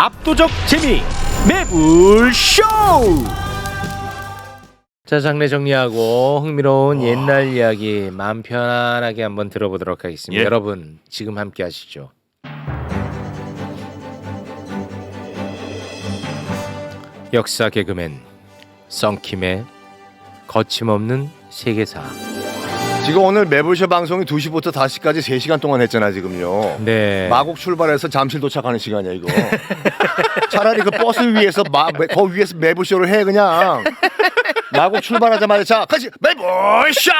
압도적 재미 매불쇼! 자 장례 정리하고 흥미로운 옛날 이야기 마음 편안하게 한번 들어보도록 하겠습니다. 예. 여러분 지금 함께 하시죠. 역사 개그맨 썬킴의 거침없는 세계사 지금 오늘 매불쇼 방송이 2시부터 5시까지 3시간 동안 했잖아 지금요. 네 마곡 출발해서 잠실 도착하는 시간이야 이거. 차라리 그 버스 위에서 마, 거 위에서 매불쇼를 해 그냥. 마곡 출발하자마자 자 같이 매불쇼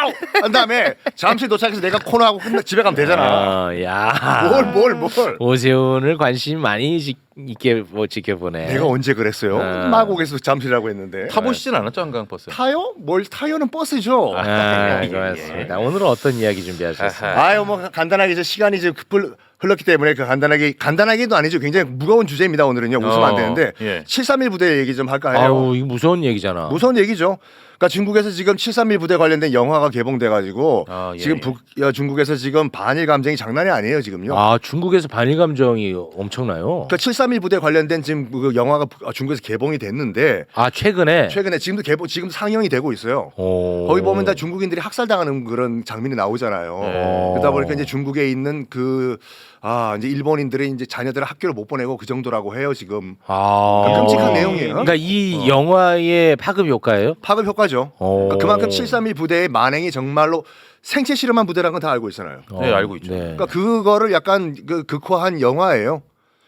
한 다음에 잠실 도착해서 내가 코너하고 끝나 집에 가면 되잖아. 어, 야 뭘 뭘 뭘. 오세훈을 관심 많이 지, 있게 뭐 지켜보네 내가 언제 그랬어요? 아. 마곡에서 잠실이라고 했는데. 타보시진 않았죠 한강 버스? 타요? 뭘 타요는 버스죠. 아, 예, 예, 고맙습니다. 오늘은 어떤 이야기 준비하셨어요? 아유 뭐 간단하게 이제 시간이 이제 급을 흘렀기 때문에 그 간단하게 간단하게도 아니죠. 굉장히 무거운 주제입니다. 오늘은요. 웃으면 안 어, 되는데 예. 731 부대 얘기 좀 할까 해요. 아우 이거 무서운 얘기잖아. 무서운 얘기죠. 그러니까 중국에서 지금 731 부대 관련된 영화가 개봉돼 가지고 아, 예, 지금 예. 북 어, 중국에서 지금 반일 감정이 장난이 아니에요, 지금요. 아 중국에서 반일 감정이 엄청나요. 그러니까 731 부대 관련된 지금 그 영화가 북- 어, 중국에서 개봉이 됐는데 아 최근에. 최근에 지금도 개봉 지금 상영이 되고 있어요. 오. 거기 보면 다 중국인들이 학살당하는 그런 장면이 나오잖아요. 어. 그러다 보니까 이제 중국에 있는 그 아, 이제 일본인들이 이제 자녀들을 학교를 못 보내고 그 정도라고 해요, 지금. 아. 그러니까 끔찍한 내용이에요. 그러니까 이 영화의 파급 효과예요? 파급 효과죠. 오. 그러니까 그만큼 731 부대의 만행이 정말로 생체 실험한 부대라는 건 다 알고 있잖아요. 네, 알고 있죠. 그러니까 그거를 약간 그 극화한 영화예요.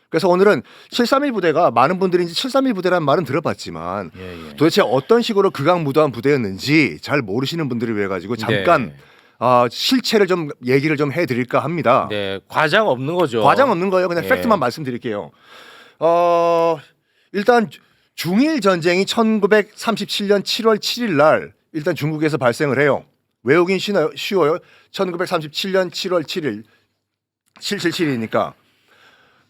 그래서 오늘은 731 부대가 많은 분들이 이제 731 부대라는 말은 들어봤지만 예, 예. 도대체 어떤 식으로 극악무도한 부대였는지 잘 모르시는 분들을 위해 가지고 잠깐 네. 아, 실체를 좀 얘기를 좀 해드릴까 합니다. 네 과장 없는 거죠. 과장 없는 거예요. 그냥 예. 팩트만 말씀드릴게요. 어, 일단 중일 전쟁이 1937년 7월 7일 날 일단 중국에서 발생을 해요. 외우긴 쉬워요. 쉬워요. 1937년 7월 7일 777이니까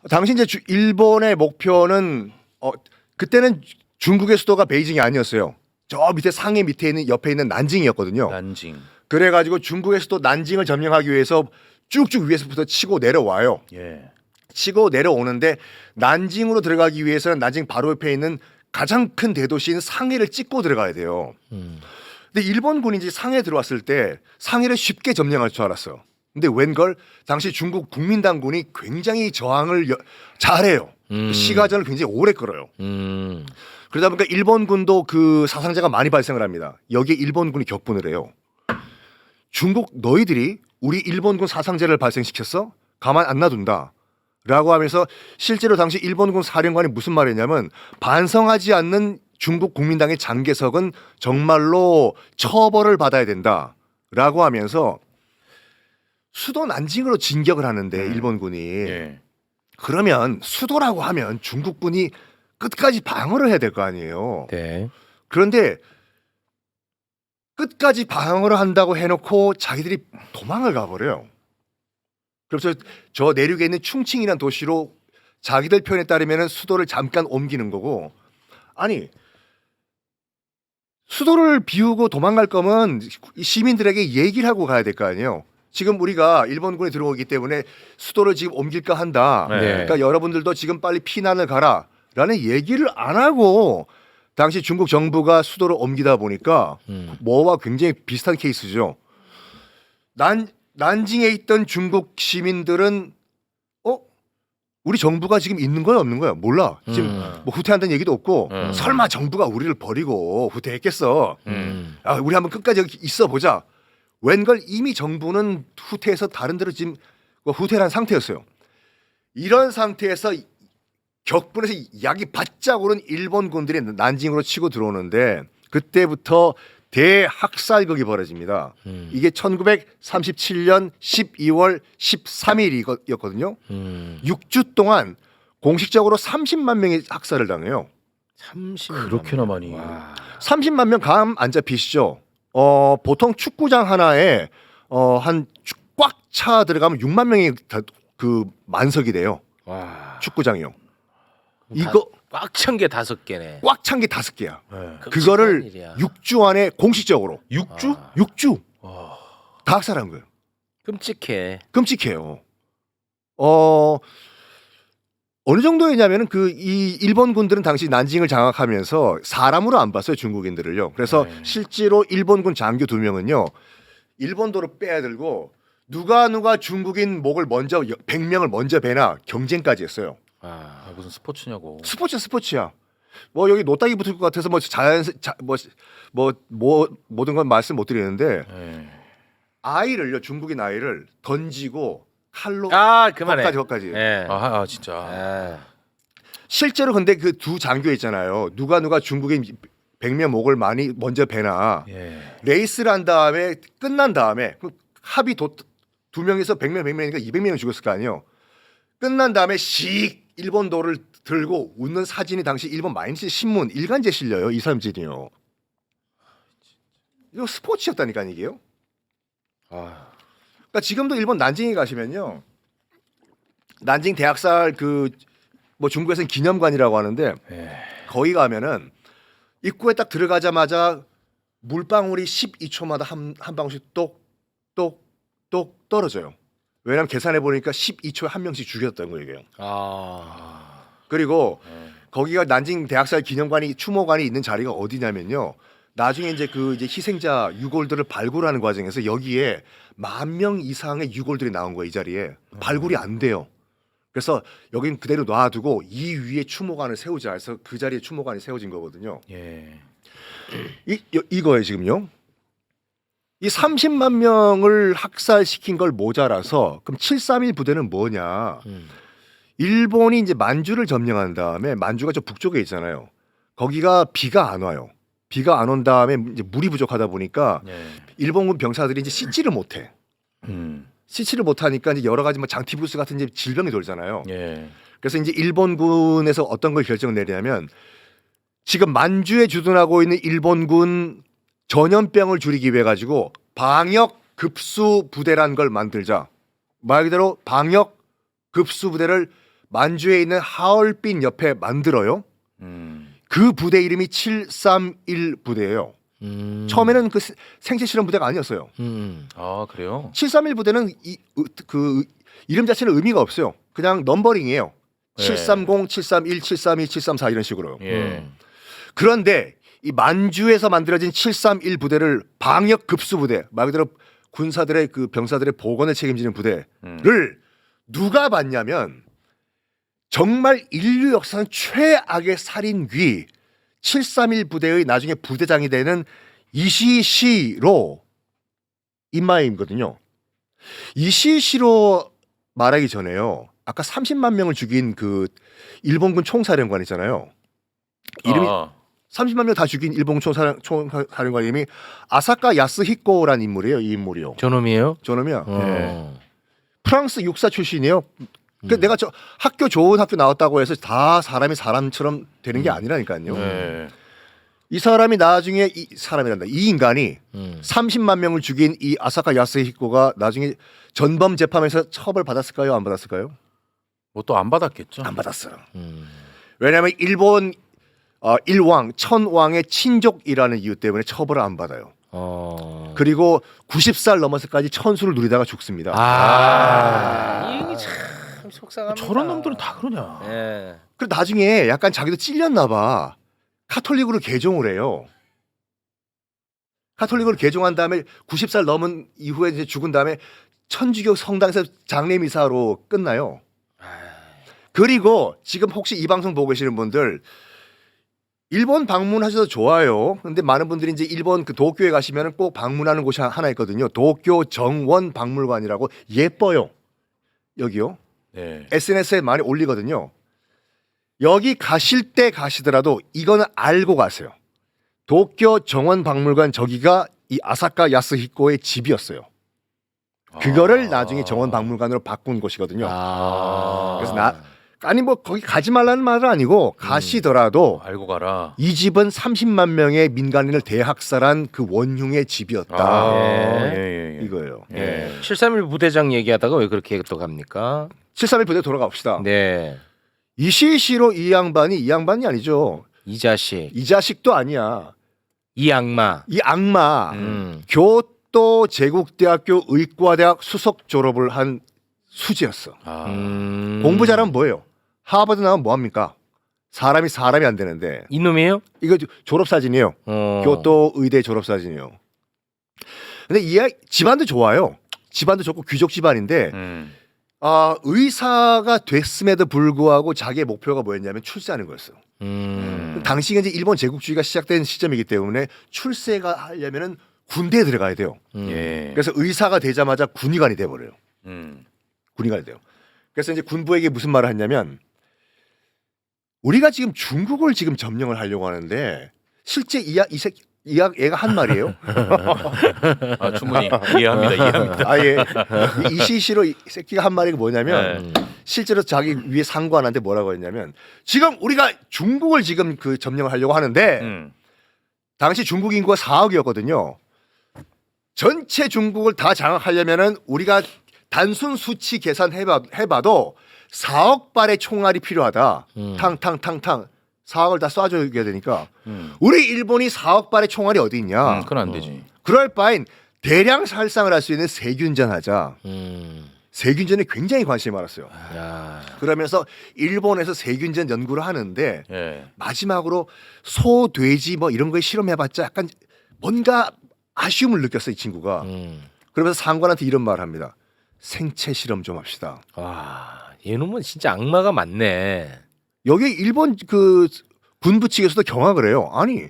당시 이제 주- 일본의 목표는 어 그때는 중국의 수도가 베이징이 아니었어요. 저 밑에 상해 밑에 있는 옆에 있는 난징이었거든요. 난징. 그래가지고 중국의 수도 난징을 점령하기 위해서 쭉쭉 위에서부터 치고 내려와요. 예. 치고 내려오는데 난징으로 들어가기 위해서는 난징 바로 옆에 있는 가장 큰 대도시인 상해를 찍고 들어가야 돼요. 음. 근데 일본군이 이제 상해에 들어왔을 때 상해를 쉽게 점령할 줄 알았어. 근데 웬걸 당시 중국 국민당군이 굉장히 저항을 여- 잘해요. 음. 시가전을 굉장히 오래 끌어요. 음. 그러다 보니까 일본군도 그 사상자가 많이 발생을 합니다. 여기에 일본군이 격분을 해요. 중국 너희들이 우리 일본군 사상자를 발생시켰어? 가만 안 놔둔다. 라고 하면서 실제로 당시 일본군 사령관이 무슨 말했냐면 반성하지 않는 중국 국민당의 장개석은 정말로 처벌을 받아야 된다. 라고 하면서 수도 난징으로 진격을 하는데 음. 일본군이 예. 그러면 수도라고 하면 중국군이 끝까지 방어를 해야 될 거 아니에요. 네. 그런데 끝까지 방어를 한다고 해놓고 자기들이 도망을 가버려요. 그래서 저 내륙에 있는 충칭이라는 도시로 자기들 표현에 따르면 수도를 잠깐 옮기는 거고 아니 수도를 비우고 도망갈 거면 시민들에게 얘기를 하고 가야 될 거 아니에요. 지금 우리가 일본군이 들어오기 때문에 수도를 지금 옮길까 한다. 네. 그러니까 여러분들도 지금 빨리 피난을 가라라는 얘기를 안 하고 당시 중국 정부가 수도를 옮기다 보니까 음. 뭐와 굉장히 비슷한 케이스죠. 난 난징에 있던 중국 시민들은 어 우리 정부가 지금 있는 거야 없는 거야 몰라 지금 음. 뭐 후퇴한다는 얘기도 없고 음. 설마 정부가 우리를 버리고 후퇴했겠어 음. 아, 우리 한번 끝까지 여기 있어 보자 웬걸 이미 정부는 후퇴해서 다른 데로 지금 뭐 후퇴한 상태였어요 이런 상태에서 격분에서 약이 바짝 오른 일본군들이 난징으로 치고 들어오는데 그때부터 대학살극이 벌어집니다. 음. 이게 1937년 12월 13일이었거든요. 음. 6주 동안 공식적으로 30만 명이 학살을 당해요. 30. 그렇게나 많이. 와. 30만 명 감 안 잡히시죠? 어, 보통 축구장 하나에 어, 한 꽉 차 들어가면 6만 명이 다 그 만석이 돼요. 와. 축구장이요. 이거 꽉 찬 게 다섯 개네. 꽉 찬 게 다섯 개야. 예. 그거를 끔찍한 일이야. 6주 안에 공식적으로 6주? 아. 6주 와. 다 학살한 거예요. 아, 끔찍해. 끔찍해요. 어 어느 정도였냐면은 그 이 일본 군들은 당시 난징을 장악하면서 사람으로 안 봤어요 중국인들을요. 그래서 네. 실제로 일본군 장교 두 명은요 일본도로 빼들고 누가 누가 중국인 목을 먼저 100명을 먼저 베나 경쟁까지 했어요. 아, 아, 무슨 스포츠냐고. 스포츠 스포츠야. 뭐 여기 노딱이 붙을 것 같아서 뭐 자연 뭐뭐 뭐 모든 건 말씀 못 드리는데 예. 아이를요 중국인 아이를 던지고 칼로 아 그만해. 거기까지. 예. 아, 아 진짜. 아. 실제로 근데 그 두 장교 있잖아요. 누가 누가 중국인 100명 목을 많이 먼저 베나 예. 레이스를 한 다음에 끝난 다음에 그 합이 도, 두 명에서 100명 100명이니까 200명이 죽었을 거 아니에요. 끝난 다음에 씩 일본도를 들고 웃는 사진이 당시 일본 마이니치 신문 일간지에 실려요. 이 사람들이요. 이거 스포츠였다니까 이게요. 아. 그러니까 지금도 일본 난징에 가시면요. 난징 대학살 그 뭐 중국에서는 기념관이라고 하는데 예. 거기 가면은 입구에 딱 들어가자마자 물방울이 12초마다 한, 한 방울씩 똑 똑 똑 떨어져요. 왜냐면 계산해 보니까 12초에 한 명씩 죽였던 거예요. 아. 그리고 예. 거기가 난징 대학살 기념관이 추모관이 있는 자리가 어디냐면요. 나중에 이제 그 이제 희생자 유골들을 발굴하는 과정에서 여기에 만 명 이상의 유골들이 나온 거예요 이 자리에 발굴이 안 돼요. 그래서 여긴 그대로 놔두고 이 위에 추모관을 세우자 해서 그 자리에 추모관이 세워진 거거든요. 예. 이 여- 이거예요 지금요. 이 30만 명을 학살시킨 걸 모자라서 그럼 731 부대는 뭐냐? 음. 일본이 이제 만주를 점령한 다음에 만주가 저 북쪽에 있잖아요. 거기가 비가 안 와요. 비가 안 온 다음에 이제 물이 부족하다 보니까 예. 일본군 병사들이 이제 씻지를 못해. 음. 씻지를 못하니까 이제 여러 가지 뭐 장티푸스 같은 이제 질병이 돌잖아요. 예. 그래서 이제 일본군에서 어떤 걸 결정을 내리냐면 지금 만주에 주둔하고 있는 일본군 전염병을 줄이기 위해 가지고 방역 급수 부대란 걸 만들자. 말 그대로 방역 급수 부대를 만주에 있는 하얼빈 옆에 만들어요. 음. 그 부대 이름이 731 부대예요. 음. 처음에는 그 세- 생체 실험 부대가 아니었어요. 음. 아, 그래요? 731 부대는 이, 으, 그 이름 자체는 의미가 없어요. 그냥 넘버링이에요. 네. 730, 731, 732, 734 이런 식으로. 예. 음. 그런데 이 만주에서 만들어진 731 부대를 방역 급수 부대, 말 그대로 군사들의 그 병사들의 보건을 책임지는 부대를 음. 누가 봤냐면 정말 인류 역사상 최악의 살인귀 731 부대의 나중에 부대장이 되는 이시시로 임마임거든요. 이시시로 말하기 전에요. 아까 30만 명을 죽인 그 일본군 총사령관 있잖아요. 이름이 아, 30만 명 다 죽인 일본 총사령, 총사령관 이름이 아사카 야스히코라는 인물이에요. 이 인물이요. 저놈이에요? 저놈이야. 어. 프랑스 육사 출신이에요. 그 음. 내가 저 학교 좋은 학교 나왔다고 해서 다 사람이 사람처럼 되는 게 음. 아니라니까요. 예. 이 사람이 나중에 이 사람이란다. 이 인간이 음. 30만 명을 죽인 이 아사카 야스히코가 나중에 전범 재판에서 처벌 받았을까요? 안 받았을까요? 뭐 또 안 받았겠죠? 안 받았어요. 음. 왜냐하면 일본 어, 일왕 천왕의 친족이라는 이유 때문에 처벌을 안 받아요. 어. 그리고 90살 넘어서까지 천수를 누리다가 죽습니다. 아. 이게 참 속상합니다. 저런 놈들은 다 그러냐? 예. 그리고 나중에 약간 자기도 찔렸나 봐. 카톨릭으로 개종을 해요. 카톨릭으로 개종한 다음에 90살 넘은 이후에 이제 죽은 다음에 천주교 성당에서 장례 미사로 끝나요. 그리고 지금 혹시 이 방송 보고 계시는 분들 일본 방문하셔도 좋아요. 근데 많은 분들이 이제 일본 그 도쿄에 가시면 꼭 방문하는 곳이 하나 있거든요. 도쿄 정원 박물관이라고 예뻐요. 여기요. 네. SNS에 많이 올리거든요. 여기 가실 때 가시더라도 이거는 알고 가세요. 도쿄 정원 박물관 저기가 이 아사카 야스히코의 집이었어요. 그거를 아. 나중에 정원 박물관으로 바꾼 곳이거든요. 아. 그래서 나- 아니 뭐 거기 가지 말라는 말은 아니고 가시더라도 알고 가라. 이 집은 30만 명의 민간인을 대학살한 그 원흉의 집이었다. 아, 예. 예, 예, 예. 이거예요. 예. 731 부대장 얘기하다가 왜 그렇게 또 갑니까? 731 부대 돌아갑시다. 네. 이 시시로 이 양반이 이 양반이 아니죠. 이 자식. 이 자식도 아니야. 이 악마. 이 악마 음. 교토 제국대학교 의과대학 수석 졸업을 한 수지였어. 아, 음. 공부 잘하면 뭐예요? 하버드 나면 뭐 합니까? 사람이 사람이 안 되는데 이놈이에요? 이거 졸업 사진이에요. 어. 교토 의대 졸업 사진이요. 근데 이 아이 집안도 좋아요. 집안도 좋고 귀족 집안인데 음. 아 의사가 됐음에도 불구하고 자기의 목표가 뭐였냐면 출세하는 거였어요. 음. 당시가 이제 일본 제국주의가 시작된 시점이기 때문에 출세가 하려면은 군대에 들어가야 돼요. 음. 예. 그래서 의사가 되자마자 군의관이 돼 버려요. 음. 군의관이 돼요. 그래서 이제 군부에게 무슨 말을 했냐면 우리가 지금 중국을 지금 점령을 하려고 하는데 실제 이야 이 새, 이야 얘가 한 말이에요. 아, 충분히 이해합니다. 이해합니다. 아예 이시시로 이 새끼가 한 말이 뭐냐면 음. 실제로 자기 위에 상관한테 뭐라고 했냐면 지금 우리가 중국을 지금 그 점령을 하려고 하는데 음. 당시 중국 인구가 4억이었거든요. 전체 중국을 다 장악하려면은 우리가 단순 수치 계산해봐 해봐도 4억 발의 총알이 필요하다. 음. 탕탕탕탕 4억을 다 쏴줘야 되니까 음. 우리 일본이 4억 발의 총알이 어디 있냐? 음, 그건 안 되지. 그럴 바엔 대량 살상을 할 수 있는 세균전 하자. 음. 세균전에 굉장히 관심이 많았어요. 야. 그러면서 일본에서 세균전 연구를 하는데 예. 마지막으로 소, 돼지 뭐 이런 거에 실험해봤자 약간 뭔가 아쉬움을 느꼈어 이 친구가. 음. 그러면서 상관한테 이런 말을 합니다. 생체 실험 좀 합시다. 와. 얘놈은 진짜 악마가 많네. 여기 일본 그 군부 측에서도 경악을 해요. 아니,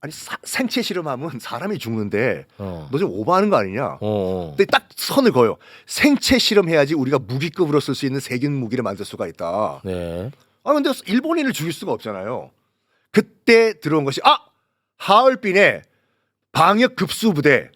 아니 사- 생체 실험하면 사람이 죽는데 어. 너 좀 오버하는 거 아니냐? 어. 어. 근데 딱 선을 그어요. 생체 실험해야지 우리가 무기급으로 쓸 수 있는 세균 무기를 만들 수가 있다. 네. 아 근데 일본인을 죽일 수가 없잖아요. 그때 들어온 것이 아 하얼빈에 방역 급수 부대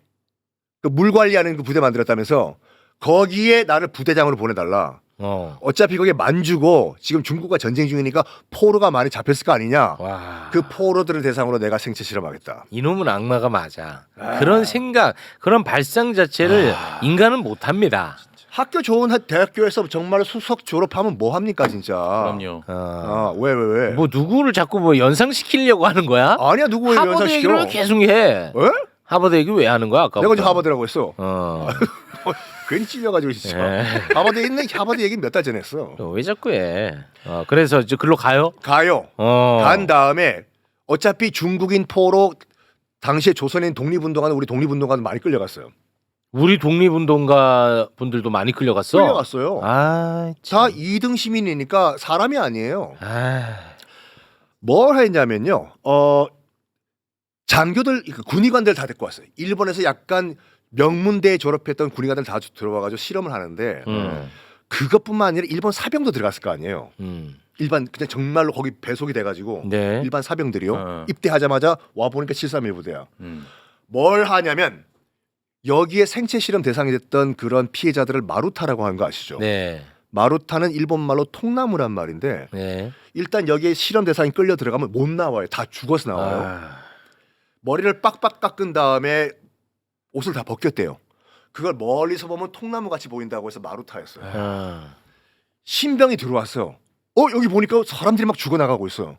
그 물 관리하는 그 부대 만들었다면서 거기에 나를 부대장으로 보내달라. 어. 어차피 거기에 만주고 지금 중국과 전쟁 중이니까 포로가 많이 잡혔을 거 아니냐. 와. 그 포로들을 대상으로 내가 생체 실험하겠다. 이놈은 악마가 맞아. 그런 생각, 그런 발상 자체를 인간은 못 합니다. 학교 좋은 학- 대학교에서 정말 수석 졸업하면 뭐 합니까 진짜. 그럼요. 어. 아왜 왜 왜? 뭐 누구를 자꾸 뭐 연상시키려고 하는 거야? 아니야 누구 왜 하버드 얘기를 연상시켜? 계속 해. 에? 하버드 얘기 왜 하는 거야? 아까 내가 지금 하버드라고 했어. 어. 괜히 찔려가지고 진짜. 예. 하버드에 있는 하버드 얘기 몇달 전에 했어. 어, 왜 자꾸 해? 어, 그래서 이제 글로 가요? 가요. 어. 간 다음에 어차피 중국인 포로 당시에 조선인 독립운동하는 우리 독립운동가도 많이 끌려갔어요. 우리 독립운동가 분들도 많이 끌려갔어. 끌려갔어요. 아, 다 참. 2등 시민이니까 사람이 아니에요. 아, 뭘 했냐면요. 어 장교들 그 군의관들 다 데리고 왔어요. 일본에서 약간 명문대 졸업했던 군의관들 다 들어와가지고 실험을 하는데 음, 그것뿐만 아니라 일본 사병도 들어갔을 거 아니에요. 음, 일반 그냥 정말로 거기 배속이 돼가지고 네. 일반 사병들이요. 어. 입대하자마자 와 보니까 731 부대야. 음. 뭘 하냐면 여기에 생체 실험 대상이 됐던 그런 피해자들을 마루타라고 하는 거 아시죠? 네, 마루타는 일본 말로 통나무란 말인데 네. 일단 여기에 실험 대상이 끌려 들어가면 못 나와요. 다 죽어서 나와요. 아, 머리를 빡빡 깎은 다음에 옷을 다 벗겼대요. 그걸 멀리서 보면 통나무 같이 보인다고 해서 마루타였어요. 아, 신병이 들어왔어. 어 여기 보니까 사람들이 막 죽어나가고 있어.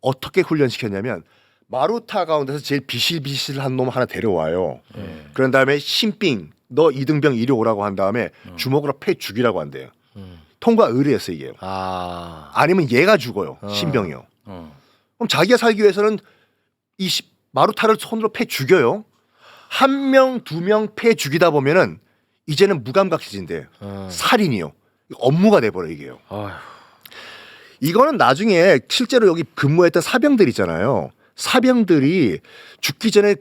어떻게 훈련시켰냐면 마루타 가운데서 제일 비실비실한 놈 하나 데려와요. 예. 그런 다음에 신빙 너 이등병 이리 오라고 한 다음에 주먹으로 패 죽이라고 한대요. 음. 통과 의뢰였어 이게. 아, 아니면 얘가 죽어요. 어. 신병이요. 어. 그럼 자기가 살기 위해서는 이 시- 마루타를 손으로 패 죽여요. 한 명, 두 명 패 죽이다 보면은 이제는 무감각해진대. 어. 살인이요. 업무가 돼버려 이게요. 이거는 나중에 실제로 여기 근무했던 사병들 있잖아요. 사병들이 죽기 전에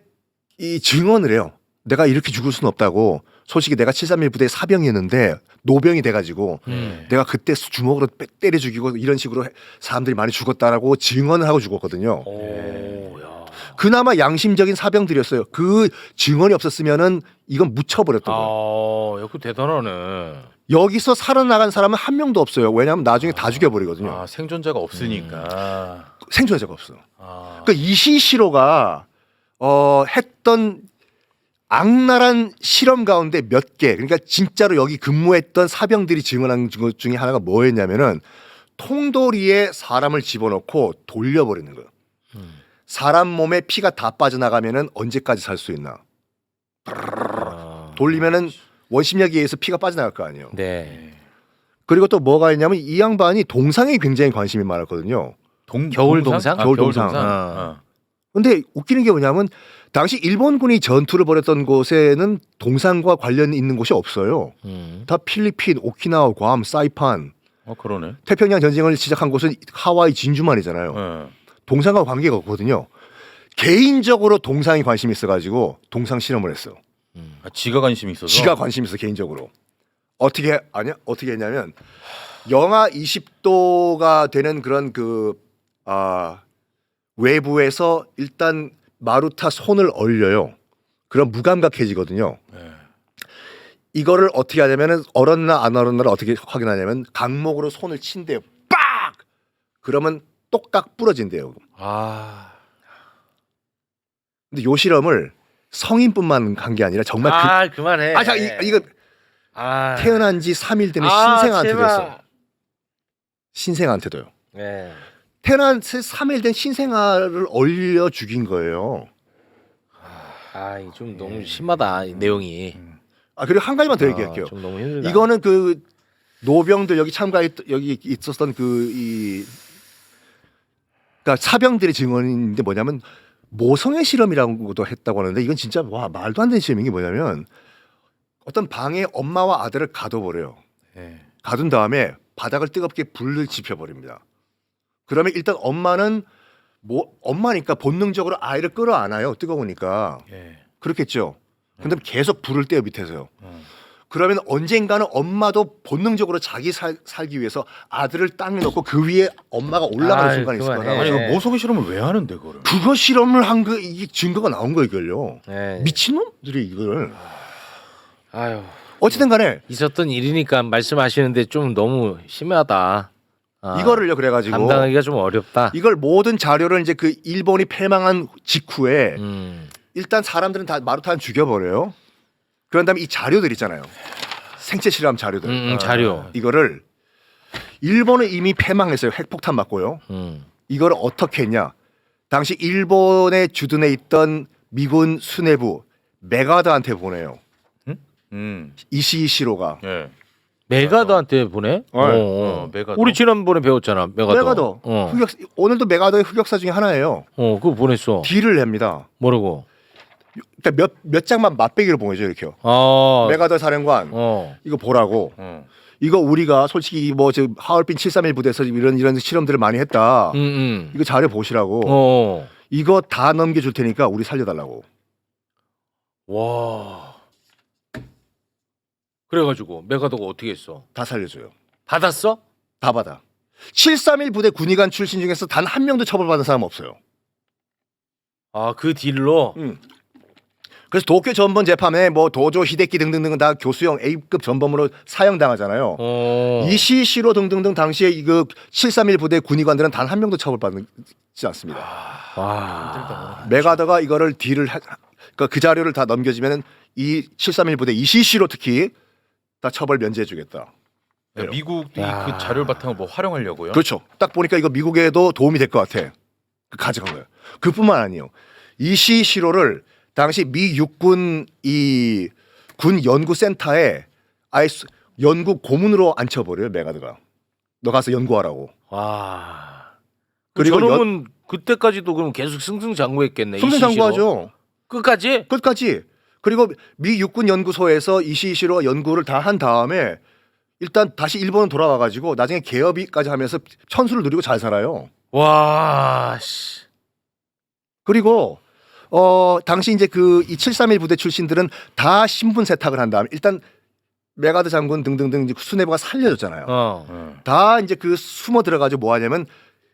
이 증언을 해요. 내가 이렇게 죽을 수는 없다고. 솔직히 내가 731 부대 사병이었는데 노병이 돼가지고 음. 내가 그때 주먹으로 빼- 때려 죽이고 이런 식으로 해- 사람들이 많이 죽었다라고 증언을 하고 죽었거든요. 오, 야. 그나마 양심적인 사병들이었어요. 그 증언이 없었으면은 이건 묻혀버렸던 거예요. 아, 야, 그 대단하네. 여기서 살아나간 사람은 한 명도 없어요. 왜냐하면 나중에 다 죽여버리거든요. 아, 생존자가 없으니까. 생존자가 없어. 아. 그러니까 이시시로가 어, 했던 악랄한 실험 가운데 몇 개. 그러니까 진짜로 여기 근무했던 사병들이 증언한 것 중에 하나가 뭐였냐면은 통돌이에 사람을 집어넣고 돌려버리는 거예요. 음. 사람 몸에 피가 다 빠져나가면은 언제까지 살 수 있나? 아. 돌리면은 원심력에 의해서 피가 빠져나갈 거 아니에요. 네. 그리고 또 뭐가 있냐면 이 양반이 동상에 굉장히 관심이 많았거든요. 동, 겨울 동상? 아, 겨울 동상. 어. 어. 근데 웃기는 게 뭐냐면 당시 일본군이 전투를 벌였던 곳에는 동상과 관련 있는 곳이 없어요. 음. 다 필리핀, 오키나와, 괌, 사이판, 어 그러네. 태평양 전쟁을 시작한 곳은 하와이 진주만이잖아요. 어. 동상과 관계가 없거든요. 개인적으로 동상이 관심이 있어가지고 동상 실험을 했어. 아, 지가 관심이 있어서. 지가 관심 있어 개인적으로. 어떻게 아냐? 어떻게 했냐면 영하 20도가 되는 그런 그 아, 외부에서 일단 마루타 손을 얼려요. 그럼 무감각해지거든요. 네. 이거를 어떻게 하냐면은 얼었나 안 얼었나를 어떻게 확인하냐면 강목으로 손을 친대요. 빡! 그러면 똑딱 부러진대요. 아. 근데 요 실험을 성인뿐만 한게 아니라 정말 아 그 만해. 그, 아, 자, 이, 이거 아. 태어난 지 3일 되는 아, 신생아한테도 제발. 했어. 신생아한테도요. 네. 태어난 지 3일 된 신생아를 얼려 죽인 거예요. 아 좀 너무 심하다 이 내용이. 아 그리고 한 가지만 더 얘기할게요. 아, 좀 너무 힘들다. 이거는 그 노병들 여기 참가했 여기 있었던 그 이 그러니까 사병들의 증언인데 뭐냐면 모성애 실험이라고도 했다고 하는데 이건 진짜 와 말도 안 되는 실험인 게 뭐냐면 어떤 방에 엄마와 아들을 가둬버려요. 네. 가둔 다음에 바닥을 뜨겁게 불을 지펴버립니다. 그러면 일단 엄마는 뭐 엄마니까 본능적으로 아이를 끌어안아요. 뜨거우니까 예. 그렇겠죠. 근데 계속 불을 떼요 밑에서요. 어. 그러면 언젠가는 엄마도 본능적으로 자기 살, 살기 위해서 아들을 땅에 넣고 그 위에 엄마가 올라가는 아이, 순간이 있을. 거다. 아니 네. 이거 모성애 실험을 왜 하는데 그거를? 그거 실험을 한그 이게 증거가 나온 거 이걸요. 네. 미친놈들이 이걸 아유 어찌든 간에 있었던 일이니까 말씀하시는데 좀 너무 심하다. 아, 이거를요 그래가지고 감당하기가 좀 어렵다. 이걸 모든 자료를 이제 그 일본이 패망한 직후에 음. 일단 사람들은 다 마루타는 죽여버려요. 그런 다음에 이 자료들 있잖아요. 생체 실험 자료들. 음, 음, 자료. 이거를 일본은 이미 패망했어요. 핵폭탄 맞고요. 음. 이걸 어떻게 했냐? 당시 일본에 주둔해 있던 미군 수뇌부 메가드한테 보내요. 음. 이시시로가. 예. 메가더한테 보내? 어, 어. 어, 메가더. 우리 지난번에 배웠잖아. 메가더. 메가더. 어. 흑역 오늘도 메가더의 흑역사 중에 하나예요. 어, 그거 보냈어. 딜을 합니다. 뭐라고? 그러니까 몇, 몇 장만 맛배기로 보내죠 이렇게요. 아. 메가더 사령관 어. 이거 보라고. 어. 이거 우리가 솔직히 뭐 지금 하얼빈 731 부대에서 이런 이런 실험들을 많이 했다. 음, 음. 이거 자료 보시라고. 어. 이거 다 넘겨줄 테니까 우리 살려달라고. 와. 그래가지고 메가더가 어떻게 했어? 다 살려줘요. 받았어? 다 받아. 731 부대 군의관 출신 중에서 단 한 명도 처벌받은 사람 없어요. 아, 그 딜로. 음. 그래서 도쿄 전범 재판에 뭐 도조 히데키 등등등은 다 교수형 A급 전범으로 사형당하잖아요. 어. 이시시로 등등등 당시에 이그 731 부대 군의관들은 단 한 명도 처벌받지 않습니다. 와. 메가더가 이거를 딜을 하, 그러니까 그 자료를 다 넘겨주면은 이 731 부대 이시시로 특히 다 처벌 면제해주겠다. 야, 미국이 야. 그 자료를 바탕으로 뭐 활용하려고요? 그렇죠. 딱 보니까 이거 미국에도 도움이 될 것 같아. 그 가져간 거예요. 그뿐만 아니에요. 이시 시로를 당시 미 육군 이 군 연구센터에 아예 수- 연구 고문으로 앉혀버려요 메가드가. 너 가서 연구하라고. 와. 그리고 그리고 저놈은 그때까지도 그럼 계속 승승장구했겠네. 이 시시로. 승승장구하죠. 끝까지? 끝까지. 그리고 미 육군 연구소에서 이시시로 연구를 다 한 다음에 일단 다시 일본은 돌아와 가지고 나중에 개업이까지 하면서 천수를 누리고 잘 살아요. 와, 씨. 그리고 어 당시 이제 그 이 731 부대 출신들은 다 신분 세탁을 한 다음에 일단 메가드 장군 등등등 이제 수뇌부가 살려줬잖아요. 어. 어. 다 이제 그 숨어 들어가지고 뭐 하냐면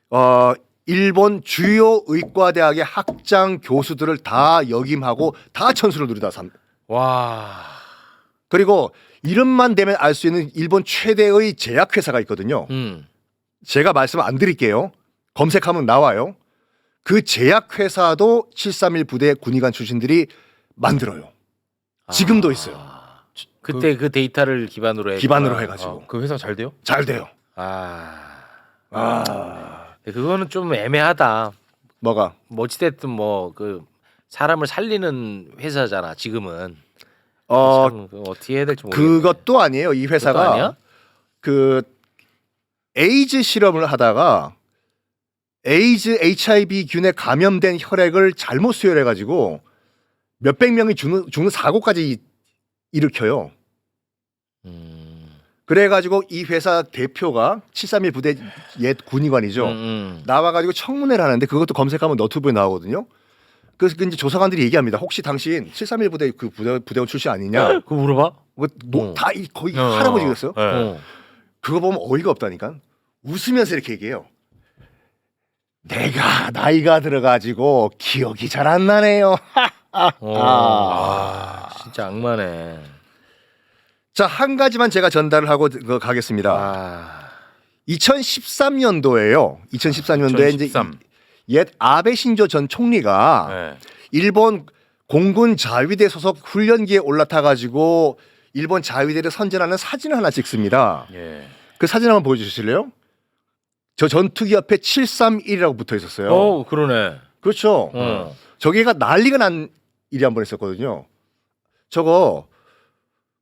어 일본 주요 의과대학의 학장 교수들을 다 역임하고 다 천수를 누리다 산. 와. 그리고 이름만 되면 알 수 있는 일본 최대의 제약회사가 있거든요. 음. 제가 말씀 안 드릴게요. 검색하면 나와요. 그 제약회사도 731 부대 군의관 출신들이 만들어요. 지금도 있어요. 아. 그때 그, 데이터를 기반으로 해. 기반으로 해가지고. 어. 그 회사 잘 돼요? 잘 돼요. 아. 아, 근데 그거는 좀 애매하다. 뭐가? 뭐 어찌됐든 뭐 그 사람을 살리는 회사잖아. 지금은. 어, 참 그거 어떻게 해야 될지 모르겠네. 그것도 아니에요. 이 그것도 회사가 아니야? 그 에이즈 실험을 하다가 에이즈 HIV 균에 감염된 혈액을 잘못 수혈해 가지고 몇백 명이 죽는, 죽는 사고까지 일으켜요. 음. 그래가지고 이 회사 대표가 731 부대 옛 군의관이죠. 음, 음. 나와가지고 청문회를 하는데 그것도 검색하면 너튜브에 나오거든요. 그래서 그 이제 조사관들이 얘기합니다. 혹시 당신 731 부대 그 부대, 부대원 출신 아니냐? 그거 물어봐? 뭐 노- 어. 다 이, 거의 어. 할아버지였어요. 네. 어. 그거 보면 어이가 없다니까. 웃으면서 이렇게 얘기해요. 내가 나이가 들어가지고 기억이 잘 안 나네요. 어. 아. 진짜 악마네. 자, 한 가지만 제가 전달을 하고 그 가겠습니다. 아. 2013년도에요. 2013년도에 이제 2013. 옛 아베 신조 전 총리가 네. 일본 공군 자위대 소속 훈련기에 올라타 가지고 일본 자위대를 선전하는 사진을 하나 찍습니다. 예. 그 사진 한번 보여 주실래요? 저 전투기 옆에 731이라고 붙어 있었어요. 어, 그러네. 그렇죠. 어. 저기가 난리가 난 일이 한 번 있었거든요. 저거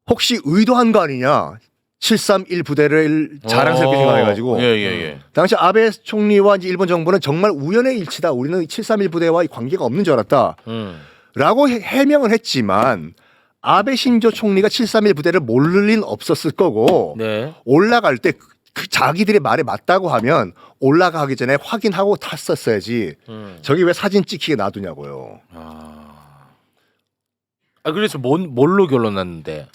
혹시 의도한 거 아니냐? 731 부대를 자랑스럽게 어. 생각해가지고 예, 예, 예. 당시 아베 총리와 이제 일본 정부는 정말 우연의 일치다. 우리는 731 부대와 관계가 없는 줄 알았다. 음. 라고 해- 해명을 했지만 아베 신조 총리가 731 부대를 모를 리는 없었을 거고 네. 올라갈 때 그 자기들의 말에 맞다고 하면 올라가기 전에 확인하고 탔었어야지. 음. 저기 왜 사진 찍히게 놔두냐고요. 아. 아 그래서 뭔 뭘로 결론 났는데?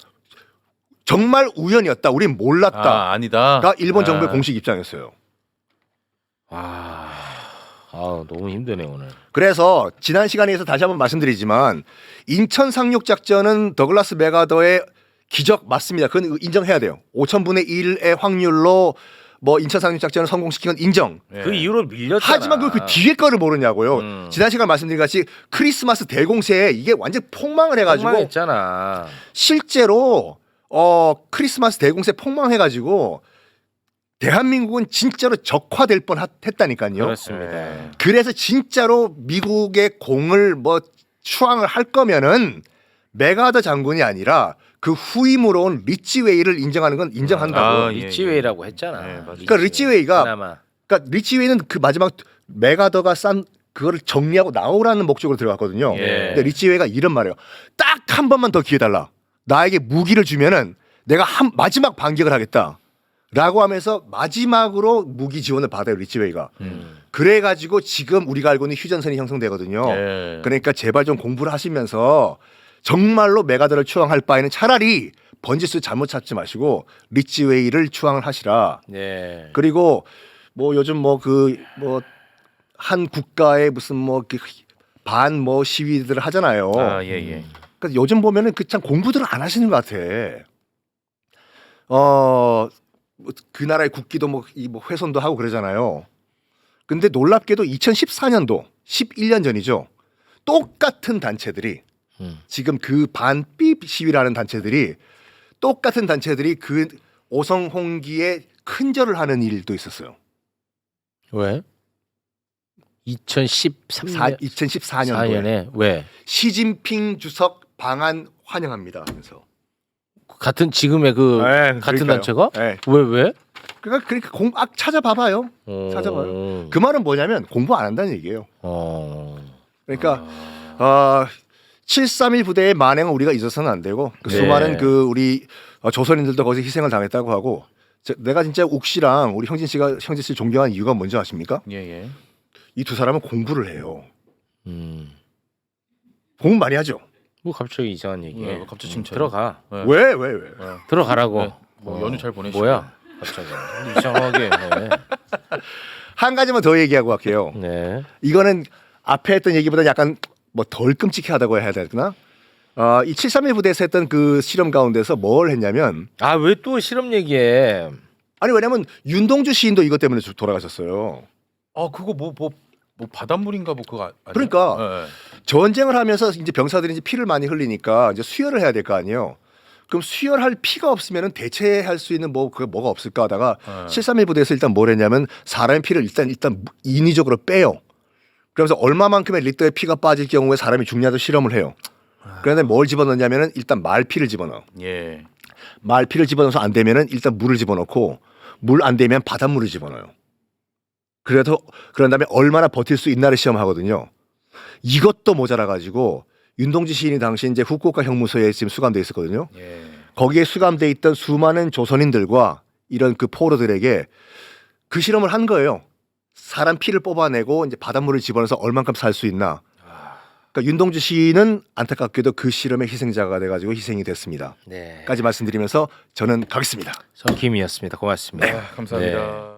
정말 우연이었다. 우린 몰랐다. 아, 아니다. 가 일본 정부의 아. 공식 입장이었어요. 아. 아 너무 힘드네 오늘. 그래서 지난 시간에서 다시 한번 말씀드리지만 인천 상륙 작전은 더글라스 메가더의 기적 맞습니다. 그건 인정해야 돼요. 5천분의 1의 확률로 뭐 인천 상륙 작전을 성공시킨 건 인정. 예. 그 이후로 밀렸잖아. 하지만 그, 그 뒤에 거를 모르냐고요. 음. 지난 시간 말씀드린 같이 크리스마스 대공세에 이게 완전 폭망을 해가지고 했잖아. 실제로 어 크리스마스 대공세 폭망해가지고 대한민국은 진짜로 적화될 뻔했다니까요. 그렇습니다. 예. 그래서 진짜로 미국의 공을 뭐 추앙을 할 거면은 메가더 장군이 아니라 그 후임으로 온 리치웨이를 인정하는 건 인정한다고. 아, 예, 리치웨이라고 했잖아. 네, 맞아요. 그러니까 리치웨이가 그나마. 그러니까 리치웨이는 그 마지막 메가더가 싼 그거를 정리하고 나오라는 목적으로 들어갔거든요. 예. 근데 리치웨이가 이런 말이에요. 딱 한 번만 더 기회 달라. 나에게 무기를 주면은 내가 한 마지막 반격을 하겠다. 라고 하면서 마지막으로 무기 지원을 받아요 리치웨이가. 음. 그래가지고 지금 우리가 알고 있는 휴전선이 형성되거든요. 예. 그러니까 제발 좀 공부를 하시면서 정말로 메가더를 추앙할 바에는 차라리 번지수 잘못 찾지 마시고 리치웨이를 추앙을 하시라. 네. 그리고 뭐 요즘 뭐 그 뭐 한 국가의 무슨 뭐 반뭐 시위들을 하잖아요. 아, 예, 예. 그러니까 요즘 보면은 그 참 공부들을 안 하시는 것 같아. 어, 뭐그 나라의 국기도 뭐, 이 뭐 훼손도 하고 그러잖아요. 근데 놀랍게도 2014년도 11년 전이죠. 똑같은 단체들이 음. 지금 그 반삐 시위라는 단체들이 똑같은 단체들이 그 오성홍기에 큰절을 하는 일도 있었어요. 왜? 2013년 사, 2014년도에 4년에 왜? 시진핑 주석 방한 환영합니다 하면서. 같은 지금의 그 네, 같은 그러니까요. 단체가? 네. 왜 왜? 그러니까 그러니까 공 아, 찾아봐봐요. 어. 찾아봐요. 그 말은 뭐냐면 공부 안 한다는 얘기예요. 어. 그러니까 아. 어, 731 부대의 만행은 우리가 잊어서는 안 되고 그 네. 수많은 그 우리 어, 조선인들도 거기서 희생을 당했다고 하고 저, 내가 진짜 욱 씨랑 우리 형진 씨가 형진 씨 존경한 이유가 뭔지 아십니까? 예, 예. 이 두 사람은 공부를 해요. 음. 공부 많이 하죠. 뭐 갑자기 이상한 얘기해. 왜, 갑자기 칭찬. 들어가. 네. 왜 왜 왜? 예. 들어가라고. 네. 뭐 연휴 잘 보내시고. 뭐야? 갑자기 이상하게. 네. 한 가지만 더 얘기하고 갈게요. 네. 이거는 앞에 했던 얘기보다 약간 뭐 덜 끔찍하다고 해야 되나? 어, 이731 부대에서 했던 그 실험 가운데서 뭘 했냐면 아 왜 또 실험 얘기해? 아니 왜냐면 윤동주 시인도 이것 때문에 주- 돌아가셨어요. 아, 그거 뭐 뭐 뭐 바닷물인가 뭐 그거 아- 아니야? 그러니까. 예, 예. 전쟁을 하면서 이제 병사들이 이제 피를 많이 흘리니까 이제 수혈을 해야 될 거 아니에요. 그럼 수혈할 피가 없으면은 대체할 수 있는 뭐그 뭐가 없을까 하다가 예. 731 부대에서 일단 뭘 했냐면 사람의 피를 일단 일단 인위적으로 빼요. 그러면서 얼마만큼의 리터의 피가 빠질 경우에 사람이 죽냐도 실험을 해요. 그런데 뭘 집어넣냐면은 일단 말 피를 집어넣어. 예. 말피를 집어넣어서 안 되면은 일단 물을 집어넣고 물 안 되면 바닷물을 집어넣어요. 그래도 그런 다음에 얼마나 버틸 수 있나를 시험하거든요. 이것도 모자라 가지고 윤동지 시인이 당시 이제 후쿠오카 형무소에 지금 수감돼 있었거든요. 예. 거기에 수감돼 있던 수많은 조선인들과 이런 그 포로들에게 그 실험을 한 거예요. 사람 피를 뽑아내고 이제 바닷물을 집어넣어서 얼만큼 살 수 있나. 그러니까 윤동주 시인은 안타깝게도 그 실험의 희생자가 돼가지고 희생이 됐습니다. 네. 까지 말씀드리면서 저는 가겠습니다. 성킴이었습니다. 고맙습니다. 아, 감사합니다.